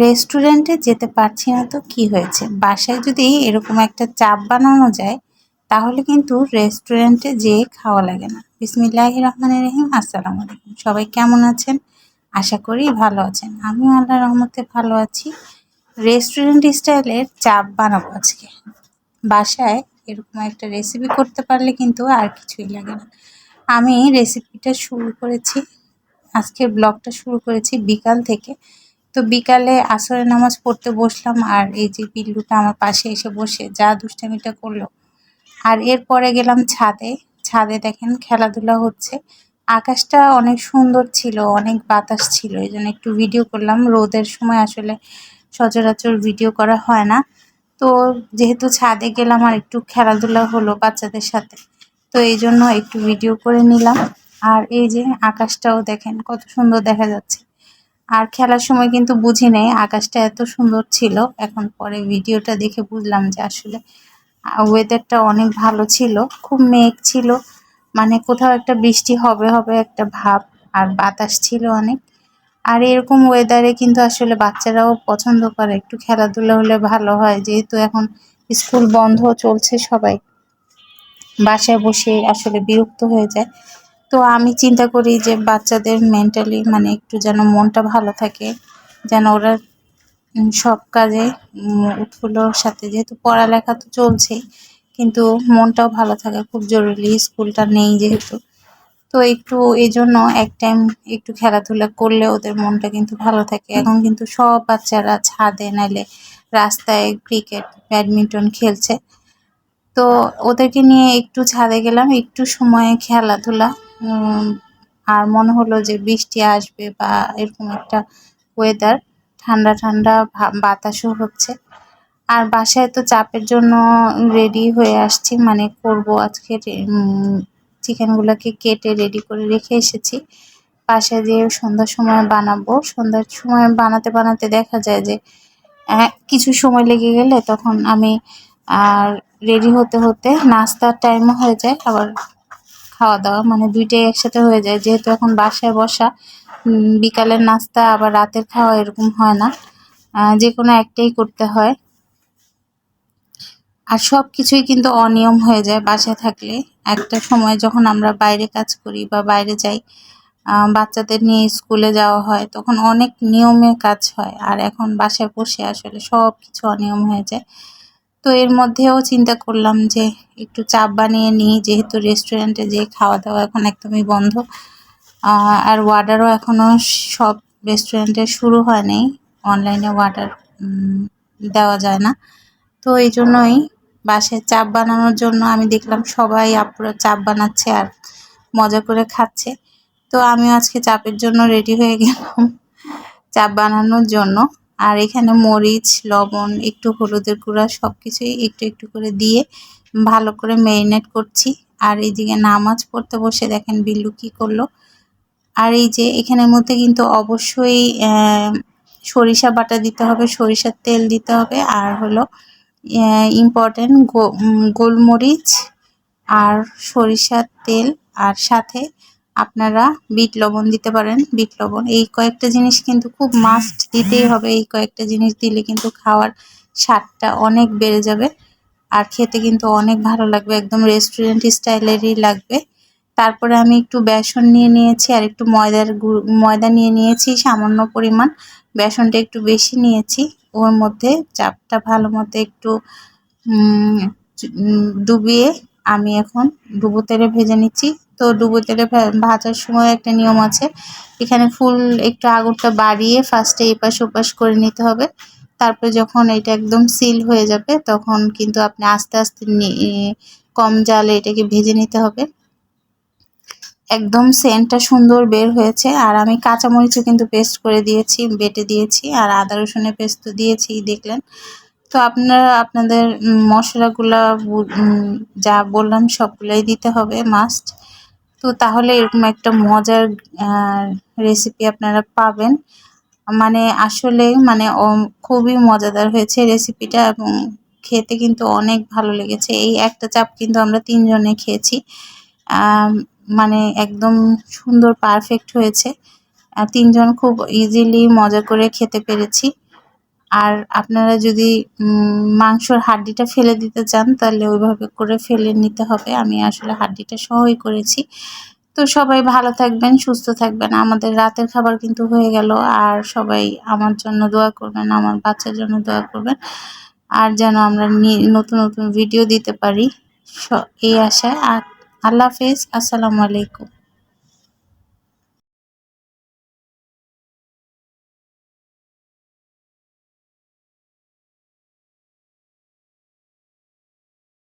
রেস্টুরেন্টে যেতে পারছি না তো কি হয়েছে? বাসায় যদি এরকম একটা চাপ বানানো যায়, তাহলে কিন্তু রেস্টুরেন্টে যেয়ে খাওয়া লাগে না। বিসমিল্লাহ রহমান রহিম, আসসালামু আলাইকুম। সবাই কেমন আছেন? আশা করি ভালো আছেন। আমিও আল্লাহ রহমতে ভালো আছি। রেস্টুরেন্ট স্টাইলের চাপ বানাবো আজকে। বাসায় এরকম একটা রেসিপি করতে পারলে কিন্তু আর কিছুই লাগে না। আমি রেসিপিটা শুরু করেছি, আজকের ব্লগটা শুরু করেছি বিকাল থেকে। তো বিকালে আসরের নামাজ পড়তে বসলাম আর এই যে বিল্লুটা আমার পাশে এসে বসে যা দুষ্টামিটা করল। আর এরপরে গেলাম ছাদে। ছাদে দেখেন খেলাধুলা হচ্ছে। আকাশটা অনেক সুন্দর ছিল, অনেক বাতাস ছিল এই জন্য একটু ভিডিও করলাম। রোদের সময় আসলে সচরাচর ভিডিও করা হয় না। তো যেহেতু ছাদে গেলাম আর একটু খেলাধুলা হলো বাচ্চাদের সাথে, তো এই জন্য একটু ভিডিও করে নিলাম। আর এই যে আকাশটাও দেখেন কত সুন্দর দেখা যাচ্ছে। আর খেলার সময় কিন্তু বুঝি নেই, আকাশটা এত সুন্দর ছিল। এখন পরে ভিডিওটা দেখে বুঝলাম যে আসলে ওয়েদারটা অনেক ভালো ছিল, খুব মেঘ ছিল। মানে কোথাও একটা বৃষ্টি হবে হবে একটা ভাব, আর বাতাস ছিল অনেক। আর এরকম ওয়েদারে কিন্তু আসলে বাচ্চারাও পছন্দ করে। একটু খেলাধুলা হলে ভালো হয়, যেহেতু এখন স্কুল বন্ধ চলছে সবাই। বাসায় বসে আসলে বিরক্ত হয়ে যায়। তো আমি চিন্তা করি যে বাচ্চাদের মেন্টালি মানে একটু যেন মনটা ভালো থাকে, যেন ওরা সব কাজে উৎফুল্লর সাথে, যেহেতু পড়ালেখা তো চলছেই, কিন্তু মনটাও ভালো থাকা খুব জরুরি, স্কুলটা নেই যেহেতু। তো একটু এই জন্য এক টাইম একটু খেলাধুলা করলে ওদের মনটা কিন্তু ভালো থাকে। এখন কিন্তু সব বাচ্চারা ছাদে, নাইলে রাস্তায় ক্রিকেট ব্যাডমিন্টন খেলছে। তো ওদেরকে নিয়ে একটু ছাদে গেলাম, একটু সময়ে খেলাধুলা। আর মনে হলো যে বৃষ্টি আসবে বা এরকম একটা ওয়েদার ঠান্ডা ঠান্ডা বাতাসও হচ্ছে। আর বাসায় তো চাপের জন্য রেডি হয়ে আসছি মানে করব আজকে চিকেনগুলোকে কেটে রেডি করে রেখে এসেছি। বাসায় যেয়ে সন্ধ্যার সময় বানাবো, সন্ধ্যার সময় বানাতে বানাতে দেখা যায় যে কিছু সময় লেগে গেলে তখন আমি আর রেডি হতে হতে নাস্তার টাইমও হয়ে যায়, আবার খাওয়া দাওয়া মানে দুইটাই একসাথে হয়ে যায়। যেহেতু এখন বাসায় বসা বিকালের নাস্তা আবার রাতের খাওয়া এরকম হয় না। যে কোনো একটাই করতে হয়। আর সব কিছুই কিন্তু অনিয়ম হয়ে যায় বাসায় থাকলে। একটা সময় যখন আমরা বাইরে কাজ করি বা বাইরে যাই বাচ্চাদের নিয়ে স্কুলে যাওয়া হয়, তখন অনেক নিয়মে কাজ হয়। আর এখন বাসায় বসে আসলে সব কিছু অনিয়ম হয়ে যায়। তো এর মধ্যেও চিন্তা করলাম যে একটু চাপ বানিয়ে নিই, যেহেতু রেস্টুরেন্টে যে খাওয়া দাওয়া এখন একদমই বন্ধ আর ওয়ার্ডারও এখনও সব রেস্টুরেন্টে শুরু হয়নি অনলাইনে ওয়ার্ডার দেওয়া যায় না। তো এই জন্যই বাসায় চাপ বানানোর জন্য আমি দেখলাম সবাই আপুরা চাপ বানাচ্ছে আর মজা করে খাচ্ছে। তো আমি আজকে চাপের জন্য রেডি হয়ে গেলাম চাপ বানানোর জন্য। আর এখানে মরিচ, লবণ, একটু হলুদের গুঁড়া সব কিছুই একটু একটু করে দিয়ে ভালো করে ম্যারিনেট করছি। আর এইদিকে নামাজ পড়তে বসে দেখেন বিল্লু কি করল। আর এই যে এখানের মধ্যে কিন্তু অবশ্যই সরিষা বাটা দিতে হবে, সরিষার তেল দিতে হবে। আর হলো ইম্পর্টেন্ট গোলমরিচ আর সরিষার তেল। আর সাথে আপনারা বিট লবণ দিতে পারেন, বিট লবণ। এই কয়েকটা জিনিস কিন্তু খুব মাস্ট দিতেই হবে। এই কয়েকটা জিনিস দিলে কিন্তু খাওয়ার স্বাদটা অনেক বেড়ে যাবে। আর খেতে কিন্তু অনেক ভালো লাগবে। একদম রেস্টুরেন্ট স্টাইলেরই লাগবে। তারপরে আমি একটু বেসন নিয়ে নিয়েছি আর একটু ময়দার ময়দা নিয়ে নিয়েছি, সামান্য পরিমাণ। বেসনটা একটু বেশি নিয়েছি। ওর মধ্যে চাপটা ভালো মতো একটু ডুবিয়ে আমি এখন ডুবো তেলে ভেজে নিচ্ছি। তো ডুবো তেলে ভাজার সময় একটা নিয়ম আছে। এখানে ফুল একটু আগুনটা বাড়িয়ে ফার্স্টে এপাশ ওপাশ করে নিতে হবে। তারপরে যখন এটা একদম সিল হয়ে যাবে, তখন কিন্তু আপনি আস্তে আস্তে কম জালে এটাকে ভেজে নিতে হবে। একদম সেন্টটা সুন্দর বের হয়েছে। আর আমি কাঁচামরিচও কিন্তু পেস্ট করে দিয়েছি, বেটে দিয়েছি, আর আদা রসুনের পেস্ট তো দিয়েছি, দেখলেন। তো আপনারা, আপনাদের মশলাগুলা যা বললাম সবগুলাই দিতে হবে মাস্ট তো তাহলে এরকম একটা মজার রেসিপি আপনারা পাবেন। মানে আসলে মানে খুবই মজাদার হয়েছে রেসিপিটা এবং খেতে কিন্তু অনেক ভালো লেগেছে। এই একটা চাপ কিন্তু আমরা তিনজনে খেয়েছি। মানে একদম সুন্দর পারফেক্ট হয়েছে। তিনজন খুব ইজিলি মজা করে খেতে পেরেছি। আর আপনারা যদি মাংসর হাড্ডিটা ফেলে দিতে চান, তাহলে ওইভাবে করে ফেলে নিতে হবে। আমি আসলে হাড্ডিটা সহই করেছি। তো সবাই ভালো থাকবেন, সুস্থ থাকবেন। আমাদের রাতের খাবার কিন্তু হয়ে গেল। আর সবাই আমার জন্য দোয়া করবেন, আমার বাচ্চার জন্য দোয়া করবেন। আর যেন আমরা নতুন নতুন ভিডিও দিতে পারি। এই আশায়। আর আল্লাহ হাফিজ। আসসালামু আলাইকুম।